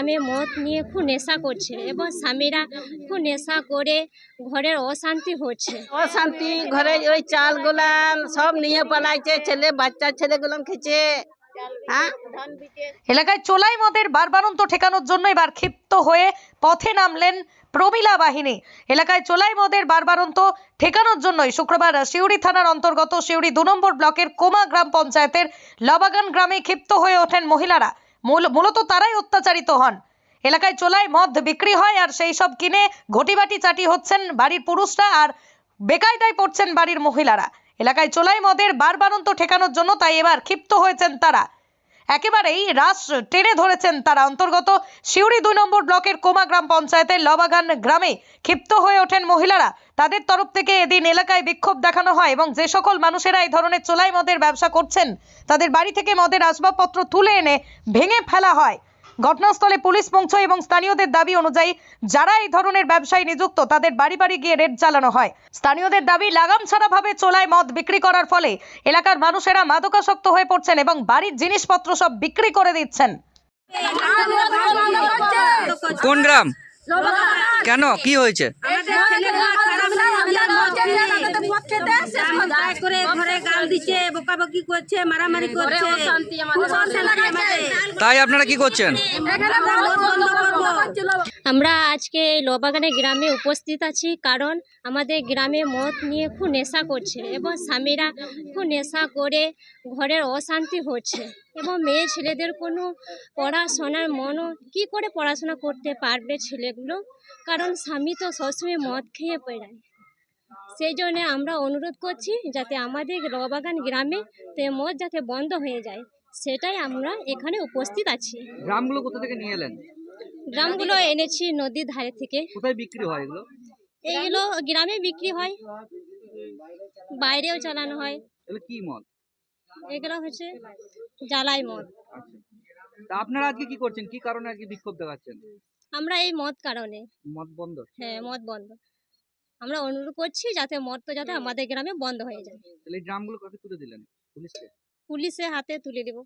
আমি মদ নিয়ে খুব নেশা করছে এবং স্বামীরা খুব নেশা করে ঘরের অশান্তি হচ্ছে। অশান্তি ঘরে ওই চাল গুলান সব নিয়ে পালাইছে ছেলে বাচ্চা ছেলে গুলান খেছে হ্যাঁ? এলাকায় চোলাই মদের বারবারন্ত ঠেকানোর জন্য এবার ক্ষিপ্ত হয়ে পথে নামলেন প্রমিলা বাহিনী। এলাকায় চোলাই মদের বারবারন্ত ঠেকানোর জন্যই শুক্রবার শিউড়ি থানার অন্তর্গত শিউড়ি দু নম্বর ব্লকের কোমা গ্রাম পঞ্চায়েতের লবাগান গ্রামে ক্ষিপ্ত হয়ে ওঠেন মহিলারা। মূল- মূলত তারাই অত্যাচারিত হন। এলাকায় চোলাই মদ বিক্রি হয় আর সেই সব কিনে ঘটিবাটি চাটি হচ্ছেন বাড়ির পুরুষরা আর বেকায়দায় পড়ছেন বাড়ির মহিলারা। এলাকায় চোলাই মদের বারবারন্ত ঠেকানোর জন্য তাই এবার ক্ষিপ্ত হয়েছেন তারা। একেবারেই রাস টেনে ধরেছেন তারা। অন্তর্গত শিউরি দুই নম্বর ব্লকের কোমা গ্রাম পঞ্চায়েতের লবাগান গ্রামে ক্ষিপ্ত হয়ে ওঠেন মহিলারা। তাদের তরফ থেকে এদিন এলাকায় বিক্ষোভ দেখানো হয় এবং যে সকল মানুষেরা এই ধরনের চোলাই মদের ব্যবসা করছেন, তাদের বাড়ি থেকে মদের আসবাবপত্র তুলে এনে ভেঙে ফেলা হয়। ঘটনাস্থলে পুলিশ পৌঁছয় এবং স্থানীয়দের দাবি অনুযায়ী যারা এই ধরনের ব্যবসায় নিযুক্ত তাদের বাড়ি বাড়ি গিয়ে রেড চালানো হয়। স্থানীয়দের দাবি লাগাম ছাড়াভাবে চোলায় মদ বিক্রি করার ফলে এলাকার মানুষেরা মাদকাসক্ত হয়ে পড়ছেন এবং বাড়ির জিনিসপত্র সব বিক্রি করে দিচ্ছেন। কোন গ্রাম? কেন? কি হয়েছে? করে ঘরে গাল দিচ্ছে বকাবকি করছে মারামারি করছে। খুব অশান্তি আমাদের। তাই আপনারা কি করছেন। আমরা আজকে এই লোবাগানে গ্রামে উপস্থিত আছি কারণ আমাদের গ্রামে মদ নিয়ে খুব নেশা করছে এবং স্বামীরা খুব নেশা করে ঘরের অশান্তি হচ্ছে এবং মেয়ে ছেলেদের কোনো পড়াশোনার মনও কি করে পড়াশোনা করতে পারবে ছেলেগুলো? কারণ স্বামী তো সবসময় মদ খেয়ে পেড়ায় সেই জন্য আমরা অনুরোধ করছি যাতে আমাদের রবাগান গ্রামে তে মদ যাতে বন্ধ হয়ে যায় সেটাই আমরা এখানে উপস্থিত আছি। গ্রামগুলো কোথা থেকে নিয়ে এলেন? ড্রামগুলো এনেছি নদীর ধারে থেকে। কোথায় বিক্রি হয় এগুলো? এইগুলো গ্রামে বিক্রি হয় বাইরেও চালানো হয়। এগুলো কি মদ? এগুলো হচ্ছে জ্বালাই মদ। আচ্ছা। তা আপনারা আজকে কি করছেন? কি কারণে আজকে বিক্ষোভ দেখাচ্ছেন? আমরা এই মদ কারণে। মদ বন্ধ? হ্যাঁ মদ বন্ধ। আমরা অনুরোধ করছি যাতে মদ তো যাতে আমাদের গ্রামে বন্ধ হয়ে যায়। তাহলে এই ড্রামগুলো কাকে তুলে দিলেন? পুলিশকে? পুলিশের হাতে তুলে দেব।